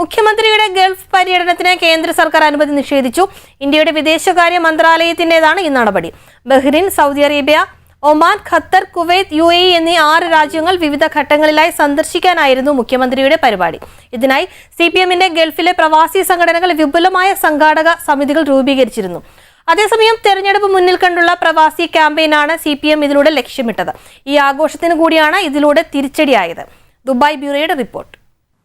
മുഖ്യമന്ത്രിയുടെ ഗൾഫ് പര്യടനത്തിന് കേന്ദ്ര സർക്കാർ അനുമതി നിഷേധിച്ചു. ഇന്ത്യയുടെ വിദേശകാര്യ മന്ത്രാലയത്തിന്റെതാണ് ഈ നടപടി. Bahrain Saudi Arabia Oman Qatar Kuwait U A എന്നീ ആറ് രാജ്യങ്ങൾ വിവിധ ഘട്ടങ്ങളിലായി സന്ദർശിക്കാനായിരുന്നു മുഖ്യമന്ത്രിയുടെ പരിപാടി. ഇതിനായി സി പി എമ്മിന്റെ ഗൾഫിലെ പ്രവാസി സംഘടനകൾ വിപുലമായ സംഘാടക സമിതികൾ രൂപീകരിച്ചിരുന്നു. അതേസമയം തെരഞ്ഞെടുപ്പ് മുന്നിൽ കണ്ടുള്ള പ്രവാസി ക്യാമ്പയിനാണ് സി പി എം ഇതിലൂടെ ലക്ഷ്യമിട്ടത്. ഈ ആഘോഷത്തിന് കൂടിയാണ് ഇതിലൂടെ തിരിച്ചടിയായത്. Dubai ബ്യൂറോയുടെ report.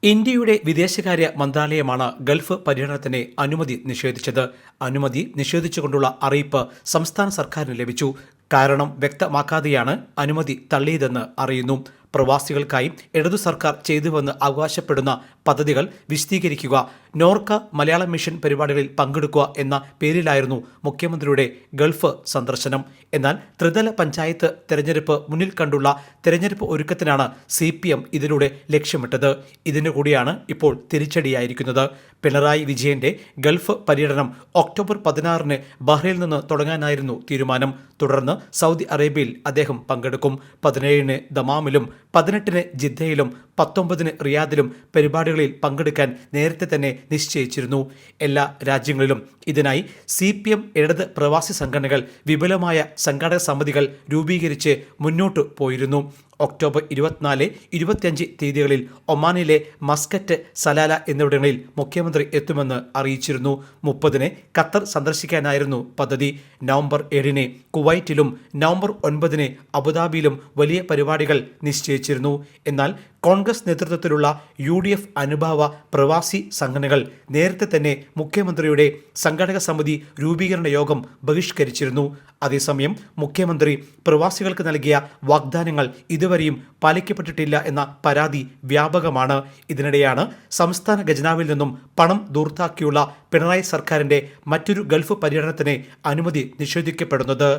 ഇന്ത്യയുടെ വിദേശകാര്യ മന്ത്രാലയമാണ് ഗൾഫ് പര്യടനത്തിന് അനുമതി നിഷേധിച്ചത്. അനുമതി നിഷേധിച്ചുകൊണ്ടുള്ള അറിയിപ്പ് സംസ്ഥാന സർക്കാരിന് ലഭിച്ചു. കാരണം വ്യക്തമാക്കാതെയാണ് അനുമതി തള്ളിയതെന്ന് അറിയുന്നു. പ്രവാസികൾക്കായി ഇടതു സർക്കാർ ചെയ്തുവെന്ന് അവകാശപ്പെടുന്ന പദ്ധതികൾ വിശദീകരിക്കുക. നോർക്ക മലയാളം മിഷൻ പരിപാടികളിൽ പങ്കെടുക്കുക എന്ന പേരിലായിരുന്നു മുഖ്യമന്ത്രിയുടെ ഗൾഫ് സന്ദർശനം. എന്നാൽ ത്രിതല പഞ്ചായത്ത് തെരഞ്ഞെടുപ്പ് മുന്നിൽ കണ്ടുള്ള തെരഞ്ഞെടുപ്പ് ഒരുക്കത്തിനാണ് സി പി എം ഇതിലൂടെ ലക്ഷ്യമിട്ടത്. ഇതിനു കൂടിയാണ് ഇപ്പോൾ തിരിച്ചടിയായിരിക്കുന്നത്. പിണറായി വിജയന്റെ ഗൾഫ് പര്യടനം ഒക്ടോബർ പതിനാറിന് ബഹ്റൈനിൽ നിന്ന് തുടങ്ങാനായിരുന്നു തീരുമാനം. തുടർന്ന് സൗദി അറേബ്യയിൽ അദ്ദേഹം പങ്കെടുക്കും. പതിനേഴിന് ദമാമിലും പതിനെട്ടിന് ജിദ്ദയിലും പത്തൊമ്പതിന് റിയാദിലും പരിപാടികളിൽ പങ്കെടുക്കാൻ നേരത്തെ തന്നെ നിശ്ചയിച്ചിരുന്നു. എല്ലാ രാജ്യങ്ങളിലും ഇതിനായി സി പി എം ഇടത് പ്രവാസി സംഘടനകൾ വിപുലമായ സംഘാടക സമിതികൾ രൂപീകരിച്ച് മുന്നോട്ടു പോയിരുന്നു. ഒക്ടോബർ ഇരുപത്തിനാല് ഇരുപത്തിയഞ്ച് തീയതികളിൽ ഒമാനിലെ മസ്കറ്റ് സലാല എന്നിവിടങ്ങളിൽ മുഖ്യമന്ത്രി എത്തുമെന്ന് അറിയിച്ചിരുന്നു. മുപ്പതിന് ഖത്തർ സന്ദർശിക്കാനായിരുന്നു പദ്ധതി. നവംബർ ഏഴിന് കുവൈറ്റിലും നവംബർ ഒൻപതിന് അബുദാബിയിലും വലിയ പരിപാടികൾ നിശ്ചയിച്ചിരുന്നു. എന്നാൽ കോൺഗ്രസ് നേതൃത്വത്തിലുള്ള യു ഡി എഫ് അനുഭാവ പ്രവാസി സംഘടനകൾ നേരത്തെ തന്നെ മുഖ്യമന്ത്രിയുടെ സംഘടക സമിതി രൂപീകരണ യോഗം ബഹിഷ്കരിച്ചിരുന്നു. അതേസമയം മുഖ്യമന്ത്രി പ്രവാസികൾക്ക് നൽകിയ വാഗ്ദാനങ്ങൾ ഇതുവരെയും പാലിക്കപ്പെട്ടിട്ടില്ല എന്ന പരാതി വ്യാപകമാണ്. ഇതിനിടെയാണ് സംസ്ഥാന ഖജനാവിൽ നിന്നും പണം ദൂർത്താക്കിയുള്ള പിണറായി സർക്കാരിന്റെ മറ്റൊരു ഗൾഫ് പര്യടനത്തിന് അനുമതി നിഷേധിക്കപ്പെടുന്നത്.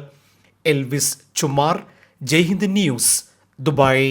Elvis Chummar Jaihind news Dubai.